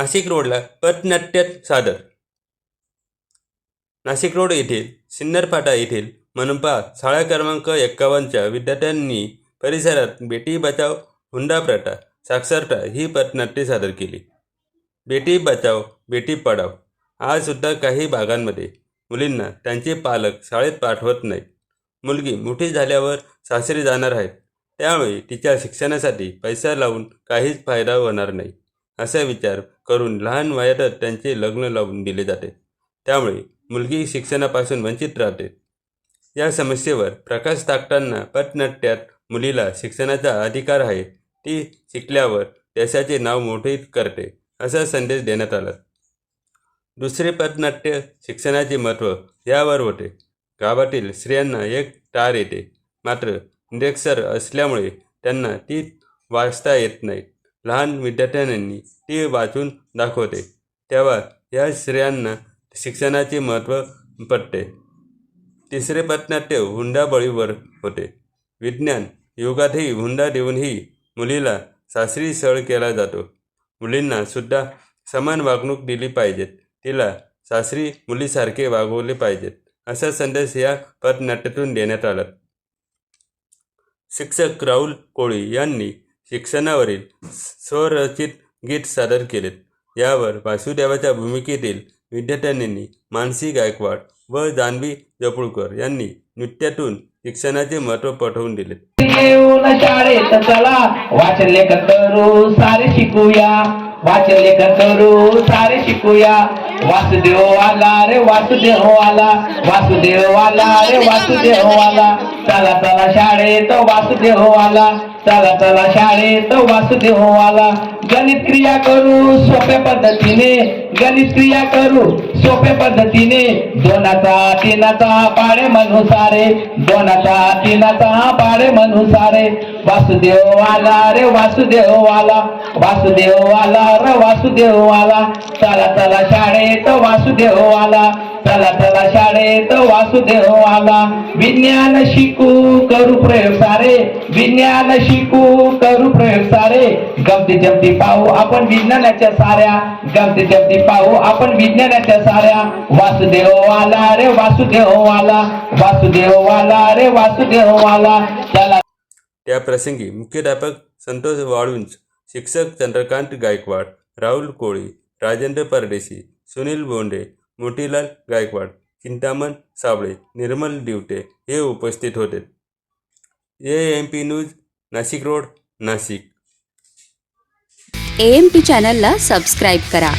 नाशिक रोडला पथनाट्य सादर. नाशिक रोड येथील सिन्नरफाटा येथील मनपा शाळा क्रमांक एक्कावन्नच्या विद्यार्थ्यांनी परिसरात बेटी बचाव हुंडा प्रथा साक्षरता ही पथनाट्ये सादर केली. बेटी बचाव बेटी पढाव आज सुद्धा काही भागांमध्ये मुलींना त्यांचे पालक शाळेत पाठवत नाहीत. मुलगी मोठी झाल्यावर सासरी जाणार आहेत. त्यामुळे तिच्या शिक्षणासाठी पैसा लावून काहीच फायदा होणार नाही असा विचार करून लहान वयातच त्यांचे लग्न लावून दिले जाते. त्यामुळे मुलगी शिक्षणापासून वंचित राहते. या समस्येवर प्रकाश टाकताना पटनाट्यात मुलीला शिक्षणाचा अधिकार आहे. ती शिकल्यावर देशाचे नाव मोठे करते असा संदेश देण्यात आला. दुसरे पटनाट्य शिक्षणाचे महत्त्व यावर होते. गावातील स्त्रियांना एक टार येते. मात्र निरक्षर असल्यामुळे त्यांना ती वाचता येत नाही. लहान विद्यार्थ्यांनी ती वाचून दाखवते. तेव्हा या स्त्रियांना शिक्षणाचे महत्त्व पडते तिसरे पथनाट्य हुंडाबळीवर होते. विज्ञान युगातही हुंडा देऊनही मुलीला सासरी सळ केला जातो. मुलींना सुद्धा समान वागणूक दिली पाहिजेत. तिला सासरी मुलीसारखे वागवले पाहिजेत असा संदेश या पथनाट्यातून देण्यात आला. शिक्षक राहुल कोळी यांनी शिक्षणावरील स्वरचित गीत सादर केलेत. यावर वासुदेवाच्या भूमिकेतील विद्यार्थ्यांनी मानसी गायकवाड व जान्हवी जपुळकर यांनी नृत्यातून शिक्षणाचे महत्त्व पटवून दिले येऊन शाळेत चला वाचन लेखन करू सारे शिकूया. वाचन लेखन करू सारे शिकूया. वासुदेव आला रे वासुदेव आला वासुदेव आला रे वासुदेव आला चला चला शाळेत वासुदेव आला चला चला शाळेत वासुदेव आला गणित क्रिया करू सोप्या पद्धतीने गणित क्रिया करू सोप्या पद्धतीने. दोनाचा तीनाचा पाडे म्हणू सारे दोनाचा तीनाचा पाडे म्हणू सारे. वासुदेव आला रे वासुदेव आला वासुदेव आला रे वासुदेव आला चला चला शाळेत वासुदेव आला चला चला शाळेत वासुदेव आला विज्ञान शिकू करू प्रयोग सारे विज्ञान शिकू करू प्रयोग सारे. गमती जमती पाहू आपण विज्ञानाच्या साऱ्या गमती जमती पाहू आपण विज्ञानाच्या साऱ्या. वासुदेव आला रे वासुदेव आला वासुदेव आला रे वासुदेव आला चला. त्या प्रसंगी मुख्याध्यापक संतोष वाळुंज शिक्षक चंद्रकांत गायकवाड राहुल कोळी राजेंद्र परदेशी सुनील बोंडे मोतीलाल गायकवाड चिंतामण साबळे निर्मल दिवटे हे उपस्थित होते. A M P news Nashik road Nashik. A M P चॅनलला सबस्क्राईब करा.